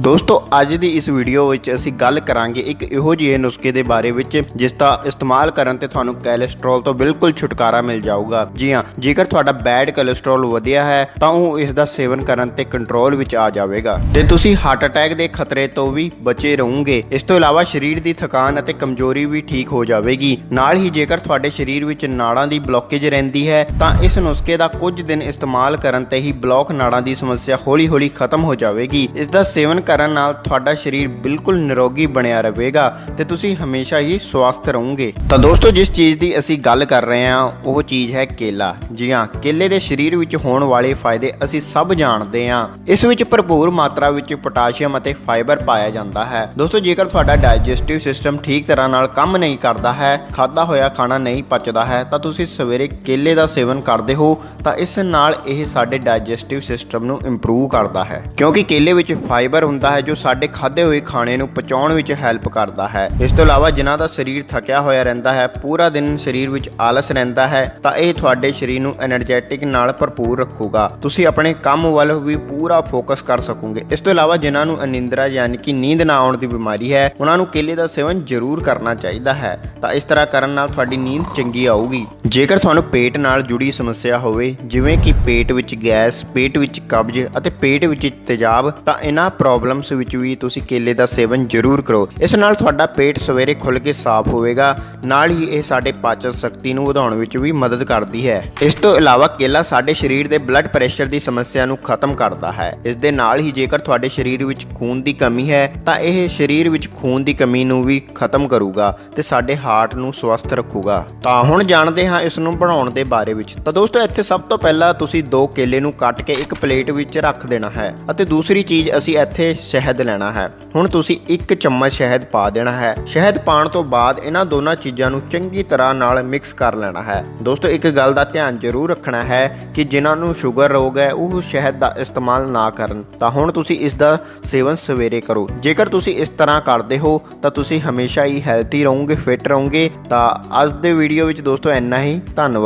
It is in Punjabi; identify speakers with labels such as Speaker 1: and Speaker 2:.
Speaker 1: ਦੋਸਤੋ, ਅੱਜ ਦੀ ਇਸ ਵੀਡੀਓ ਵਿੱਚ ਅਸੀਂ ਗੱਲ ਕਰਾਂਗੇ ਇੱਕ ਇਹੋ ਜਿਹੇ ਨੁਸਖੇ ਦੇ ਬਾਰੇ ਵਿੱਚ, ਜਿਸ ਦਾ ਇਸਤੇਮਾਲ ਕਰਨ ਤੇ ਤੁਹਾਨੂੰ ਕੋਲੇਸਟ੍ਰੋਲ ਤੋਂ ਬਿਲਕੁਲ ਛੁਟਕਾਰਾ ਮਿਲ ਜਾਊਗਾ। ਜੀ ਹਾਂ, ਜੇਕਰ ਤੁਹਾਡਾ ਬੈਡ ਕੋਲੇਸਟ੍ਰੋਲ ਵਧਿਆ ਹੈ, ਤਾਂ ਉਹ ਇਸ ਦਾ ਸੇਵਨ ਕਰਨ ਤੇ ਕੰਟਰੋਲ ਵਿੱਚ ਆ ਜਾਵੇਗਾ। ਤੇ ਤੁਸੀਂ ਹਾਰਟ ਅਟੈਕ ਦੇ ਖਤਰੇ ਤੋਂ ਵੀ ਬਚੇ ਰਹੋਗੇ। ਇਸ ਤੋਂ ਇਲਾਵਾ ਸਰੀਰ ਦੀ ਥਕਾਨ ਅਤੇ ਕਮਜ਼ੋਰੀ ਵੀ ਠੀਕ ਹੋ ਜਾਵੇਗੀ। ਨਾਲ ਹੀ ਜੇਕਰ ਤੁਹਾਡੇ ਸਰੀਰ ਵਿੱਚ ਨਾੜਾਂ ਦੀ ਬਲੌਕੇਜ ਰਹਿੰਦੀ ਹੈ, ਤਾਂ ਇਸ ਨੁਸਖੇ ਦਾ ਕੁਝ ਦਿਨ ਇਸਤੇਮਾਲ ਕਰਨ ਤੇ ਹੀ ਬਲੌਕ ਨਾੜਾਂ ਦੀ ਸਮੱਸਿਆ ਹੌਲੀ-ਹੌਲੀ ਖਤਮ ਹੋ ਜਾਵੇਗੀ। ਇਸ ਦਾ ਸੇਵਨ ਕਰਨ ਨਾਲ ਤੁਹਾਡਾ ਸਰੀਰ ਬਿਲਕੁਲ ਨਿਰੋਗੀ ਬਣਿਆ ਰਹੇਗਾ ਤੇ ਤੁਸੀਂ ਹਮੇਸ਼ਾ ਹੀ ਸਵਸਥ ਰਹੋਗੇ। ਤਾਂ ਦੋਸਤੋ, ਜਿਸ ਚੀਜ਼ ਦੀ ਅਸੀਂ ਗੱਲ ਕਰ ਰਹੇ ਹਾਂ, ਉਹ ਚੀਜ਼ ਹੈ ਕੇਲਾ। ਜੀ ਹਾਂ, ਕੇਲੇ ਦੇ ਸਰੀਰ ਵਿੱਚ ਹੋਣ ਵਾਲੇ ਫਾਇਦੇ ਅਸੀਂ ਸਭ ਜਾਣਦੇ ਹਾਂ। ਇਸ ਵਿੱਚ ਭਰਪੂਰ ਮਾਤਰਾ ਵਿੱਚ ਪੋਟਾਸ਼ੀਅਮ ਅਤੇ ਫਾਈਬਰ ਪਾਇਆ ਜਾਂਦਾ ਹੈ। ਦੋਸਤੋ, ਜੇਕਰ ਤੁਹਾਡਾ ਡਾਈਜੈਸਟਿਵ ਸਿਸਟਮ ਠੀਕ ਤਰ੍ਹਾਂ ਨਾਲ ਕੰਮ ਨਹੀਂ ਕਰਦਾ ਹੈ ਖਾਦਾ ਹੋਇਆ ਖਾਣਾ ਨਹੀਂ ਪਚਦਾ ਹੈ, ਤਾਂ ਤੁਸੀਂ ਸਵੇਰੇ ਕੇਲੇ ਦਾ ਸੇਵਨ ਕਰਦੇ ਹੋ, ਤਾਂ ਇਸ ਨਾਲ ਇਹ ਸਾਡੇ ਡਾਈਜੈਸਟਿਵ ਸਿਸਟਮ ਨੂੰ ਇੰਪਰੂਵ ਕਰਦਾ ਹੈ। ਕਿਉਂਕਿ ਕੇਲੇ ਵਿੱਚ ਫਾਈਬਰ ਹੁੰਦਾ ਹੈ ਜੋ ਸਾਡੇ ਖਾਦੇ ਹੋਏ ਖਾਣੇ ਨੂੰ ਪਚਾਉਣ ਵਿੱਚ ਹੈਲਪ ਕਰਦਾ ਹੈ। ਇਸ ਤੋਂ ਇਲਾਵਾ ਜਿਨ੍ਹਾਂ ਦਾ ਸਰੀਰ ਥੱਕਿਆ ਹੋਇਆ ਰਹਿੰਦਾ ਹੈ, ਪੂਰਾ ਦਿਨ ਸਰੀਰ ਵਿੱਚ ਆਲਸ ਰਹਿੰਦਾ ਹੈ, ਤਾਂ ਇਹ ਤੁਹਾਡੇ ਸਰੀਰ ਨੂੰ એનર્ਜੈਟਿਕ ਨਾਲ ਭਰਪੂਰ ਰੱਖੂਗਾ। ਤੁਸੀਂ ਆਪਣੇ ਕੰਮ ਵੱਲ ਵੀ ਪੂਰਾ ਫੋਕਸ ਕਰ ਸਕੋਗੇ। ਇਸ ਤੋਂ ਇਲਾਵਾ ਜਿਨ੍ਹਾਂ ਨੂੰ ਅਨਿੰਦਰਾ ਯਾਨੀ ਕਿ ਨੀਂਦ ਨਾ ਆਉਣ ਦੀ ਬਿਮਾਰੀ ਹੈ, ਉਹਨਾਂ ਨੂੰ ਕੇਲੇ ਦਾ ਸੇਵਨ ਜ਼ਰੂਰ ਕਰਨਾ ਚਾਹੀਦਾ ਹੈ। ਤਾਂ ਇਸ ਤਰ੍ਹਾਂ ਕਰਨ ਨਾਲ ਤੁਹਾਡੀ ਨੀਂਦ ਚੰਗੀ ਆਊਗੀ। ਜੇਕਰ ਤੁਹਾਨੂੰ ਪੇਟ ਨਾਲ ਜੁੜੀ ਸਮੱਸਿਆ ਹੋਵੇ, ਜਿਵੇਂ ਕਿ ਪੇਟ ਵਿੱਚ ਗੈਸ, ਪੇਟ ਵਿੱਚ ਕਬਜ਼ ਅਤੇ ਪੇਟ ਵਿੱਚ ਤੇਜ਼ਾਬ, ਤਾਂ ਇਹਨਾਂ ਪ੍ਰੋਬਲਮ ਪ੍ਰੋਬਲਮਸ ਵਿੱਚ ਵੀ ਤੁਸੀਂ ਕੇਲੇ ਦਾ ਸੇਵਨ ਜ਼ਰੂਰ ਕਰੋ। ਇਸ ਨਾਲ ਤੁਹਾਡਾ ਪੇਟ ਸਵੇਰੇ ਖੁੱਲ ਕੇ ਸਾਫ਼ ਹੋਵੇਗਾ, ਨਾਲ ਹੀ ਇਹ ਸਾਡੇ ਪਾਚਨ ਸ਼ਕਤੀ ਨੂੰ ਵਧਾਉਣ ਵਿੱਚ ਵੀ ਮਦਦ ਕਰਦੀ ਹੈ। ਇਸ ਤੋਂ ਇਲਾਵਾ ਕੇਲਾ ਸਾਡੇ ਸਰੀਰ ਦੇ ਬਲੱਡ ਪ੍ਰੈਸ਼ਰ ਦੀ ਸਮੱਸਿਆ ਨੂੰ ਖਤਮ ਕਰਦਾ ਹੈ। ਇਸ ਦੇ ਨਾਲ ਹੀ ਜੇਕਰ ਤੁਹਾਡੇ ਸਰੀਰ ਵਿੱਚ ਖੂਨ ਦੀ ਕਮੀ ਹੈ, ਤਾਂ ਇਹ ਸਰੀਰ ਵਿੱਚ ਖੂਨ ਦੀ ਕਮੀ ਨੂੰ ਵੀ ਖਤਮ ਕਰੂਗਾ ਤੇ ਸਾਡੇ ਹਾਰਟ ਨੂੰ ਸਵਸਥ ਰੱਖੂਗਾ। ਤਾਂ ਹੁਣ ਜਾਣਦੇ ਹਾਂ ਇਸ ਨੂੰ ਬਣਾਉਣ ਦੇ ਬਾਰੇ ਵਿੱਚ। ਤਾਂ ਦੋਸਤੋ, ਇੱਥੇ ਸਭ ਤੋਂ ਪਹਿਲਾਂ ਤੁਸੀਂ ਦੋ ਕੇਲੇ ਨੂੰ ਕੱਟ ਕੇ ਇੱਕ ਪਲੇਟ ਵਿੱਚ ਰੱਖ ਦੇਣਾ ਹੈ ਅਤੇ ਦੂਸਰੀ ਚੀਜ਼ ਅਸੀਂ ਇੱਥੇ ਸ਼ਹਿਦ ਲੈਣਾ ਹੈ। ਹੁਣ ਤੁਸੀਂ ਇੱਕ ਚਮਚ ਸ਼ਹਿਦ ਪਾ ਦੇਣਾ ਹੈ। ਸ਼ਹਿਦ ਪਾਉਣ ਤੋਂ ਬਾਅਦ ਇਹਨਾਂ ਦੋਨਾਂ ਚੀਜ਼ਾਂ ਨੂੰ ਚੰਗੀ ਤਰ੍ਹਾਂ ਨਾਲ ਮਿਕਸ ਕਰ ਲੈਣਾ ਹੈ। ਦੋਸਤੋ, ਇੱਕ ਗੱਲ ਦਾ ਧਿਆਨ ਜ਼ਰੂਰ ਰੱਖਣਾ ਹੈ ਕਿ ਜਿਨ੍ਹਾਂ ਨੂੰ ਸ਼ੂਗਰ ਰੋਗ ਹੈ, ਉਹ ਸ਼ਹਿਦ ਦਾ ਇਸਤੇਮਾਲ ਨਾ ਕਰਨ। ਤਾਂ ਹੁਣ ਤੁਸੀਂ ਇਸ ਦਾ ਸੇਵਨ ਸਵੇਰੇ ਕਰੋ। ਜੇਕਰ ਤੁਸੀਂ ਇਸ ਤਰ੍ਹਾਂ ਕਰਦੇ ਹੋ, ਤਾਂ ਤੁਸੀਂ ਹਮੇਸ਼ਾ ਹੀ ਹੈਲਥੀ ਰਹੋਗੇ ਫਿਟ ਰਹੋਗੇ। ਤਾਂ ਅੱਜ ਦੇ ਵੀਡੀਓ ਵਿੱਚ ਦੋਸਤੋ, ਇੰਨਾ ਹੀ। ਧੰਨਵਾਦ।